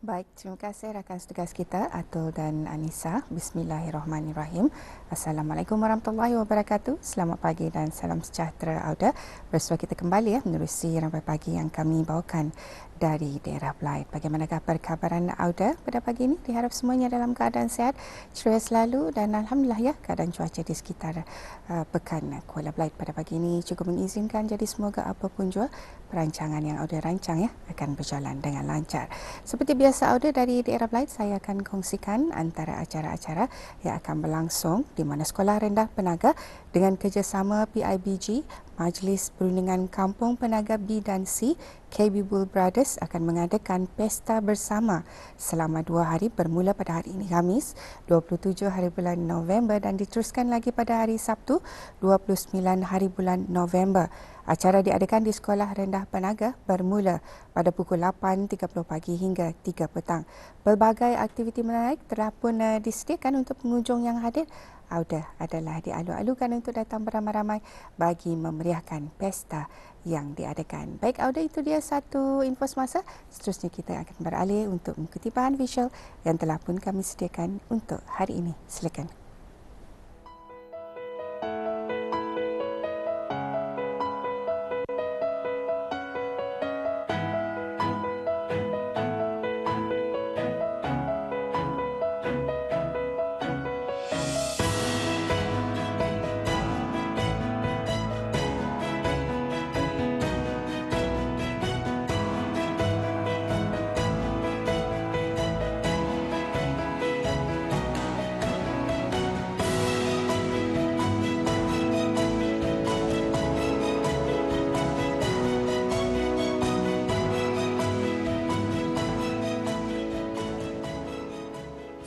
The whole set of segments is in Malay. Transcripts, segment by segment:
Baik, terima kasih rakan setugas kita Atul dan Anissa. Bismillahirrahmanirrahim. Assalamualaikum warahmatullahi wabarakatuh. Selamat pagi dan salam sejahtera Auda. Bersua kita kembali ya menerusi ramai pagi yang kami bawakan dari daerah Blight. Bagaimanakah perkabaran Auda pada pagi ini? Diharap semuanya dalam keadaan sehat, ceria selalu dan Alhamdulillah ya keadaan cuaca di sekitar uh, pekan Kuala Blight pada pagi ini cukup mengizinkan jadi semoga apapun jua perancangan yang Auda rancang ya akan berjalan dengan lancar. Seperti biasa Auda dari daerah Blight saya akan kongsikan antara acara-acara yang akan berlangsung di mana Sekolah Rendah Penaga dengan kerjasama PIBG Majlis Perundingan Kampung Penaga B dan C, KB Bull Brothers akan mengadakan pesta bersama selama dua hari bermula pada hari ini Khamis 27 hari bulan November dan diteruskan lagi pada hari Sabtu 29 hari bulan November. Acara diadakan di Sekolah Rendah Penaga bermula pada pukul 8.30 pagi hingga 3 petang. Pelbagai aktiviti menarik telah pun uh, disediakan untuk pengunjung yang hadir Auda adalah dialu-alukan untuk datang beramai-ramai bagi memeriahkan pesta yang diadakan. Baik Auda itu dia satu info semasa. Seterusnya kita akan beralih untuk mengikuti bahan visual yang telah pun kami sediakan untuk hari ini. Silakan.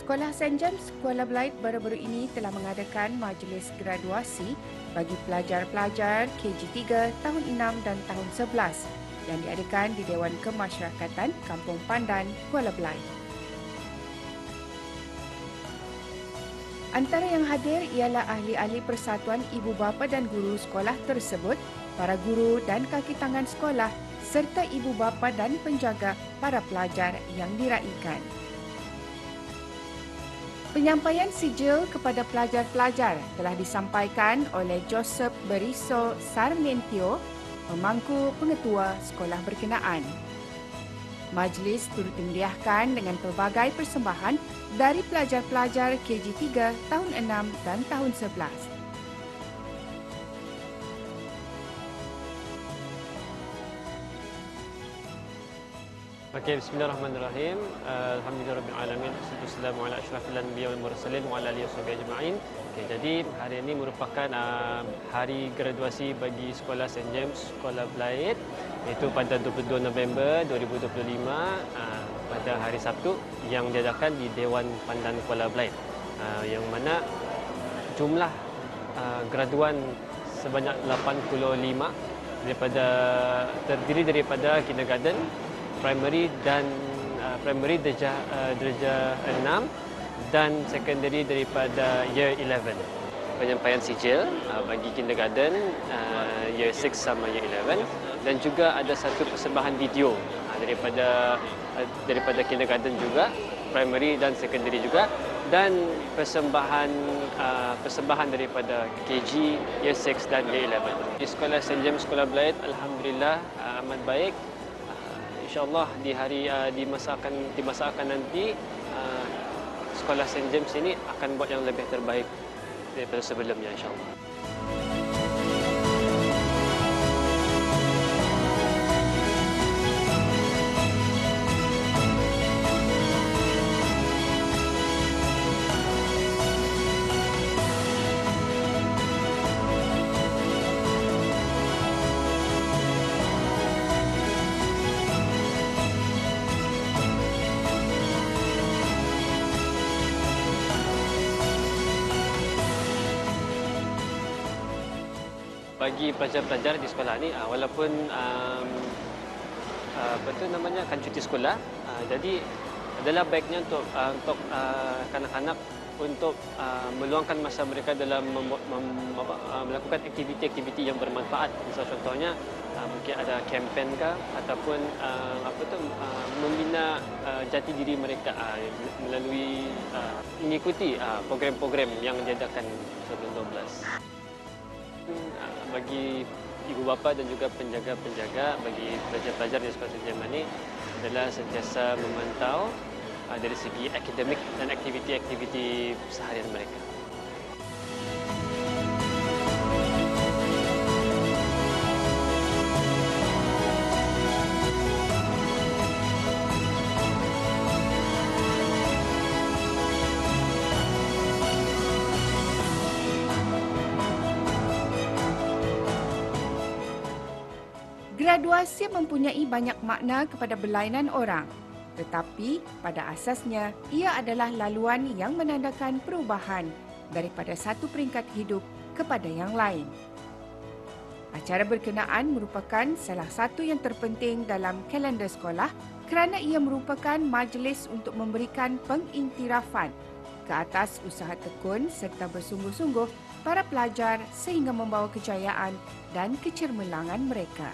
Sekolah St. James Kuala Belait baru-baru ini telah mengadakan majlis graduasi bagi pelajar-pelajar KG3 tahun 6 dan tahun 11 yang diadakan di Dewan Kemasyarakatan Kampung Pandan, Kuala Belait. Antara yang hadir ialah ahli-ahli persatuan ibu bapa dan guru sekolah tersebut, para guru dan kaki tangan sekolah serta ibu bapa dan penjaga para pelajar yang diraikan. Penyampaian sijil kepada pelajar-pelajar telah disampaikan oleh Joseph Beriso Sarmentio, pemangku pengetua sekolah berkenaan. Majlis turut dimeriahkan dengan pelbagai persembahan dari pelajar-pelajar KG3 tahun 6 dan tahun 11. Okey, bismillahirrahmanirrahim. Uh, Alhamdulillahirabbil alamin. Wassalamu ala asyrafil anbiya wal mursalin wa ala alihi ajma'in. Okey, jadi hari ini merupakan uh, hari graduasi bagi Sekolah St James Sekolah Belaid iaitu pada 22 November 2025 uh, pada hari Sabtu yang diadakan di Dewan Pandan Kuala Belaid. Uh, yang mana jumlah uh, graduan sebanyak 85 daripada terdiri daripada kindergarten primary dan uh, primary darjah uh, darjah 6 dan secondary daripada year 11 penyampaian sijil uh, bagi kindergarten uh, year 6 sama year 11 dan juga ada satu persembahan video uh, daripada uh, daripada kindergarten juga primary dan secondary juga. Dan persembahan uh, persembahan daripada KG year 6 dan year 11 di sekolah St James Sekolah Belaid alhamdulillah uh, amat baik insyaallah di hari uh, di masa akan di masa akan nanti uh, sekolah St James ini akan buat yang lebih terbaik daripada sebelumnya insyaallah. Bagi pelajar-pelajar di sekolah ni uh, walaupun um, uh, apa tu namanya akan cuti sekolah uh, jadi adalah baiknya untuk uh, untuk uh, kanak-kanak untuk uh, meluangkan masa mereka dalam mem- mem- uh, melakukan aktiviti-aktiviti yang bermanfaat. Misal contohnya uh, mungkin ada kempen ke ataupun uh, apa tu uh, membina uh, jati diri mereka uh, melalui uh, mengikuti uh, program-program yang diadakan sebelum 12. Uh, bagi ibu bapa dan juga penjaga-penjaga bagi pelajar-pelajar di sekolah Sdn Mani adalah sentiasa memantau uh, dari segi akademik dan aktiviti-aktiviti seharian mereka. Graduasi mempunyai banyak makna kepada berlainan orang. Tetapi pada asasnya ia adalah laluan yang menandakan perubahan daripada satu peringkat hidup kepada yang lain. Acara berkenaan merupakan salah satu yang terpenting dalam kalender sekolah kerana ia merupakan majlis untuk memberikan pengiktirafan ke atas usaha tekun serta bersungguh-sungguh para pelajar sehingga membawa kejayaan dan kecermelangan mereka.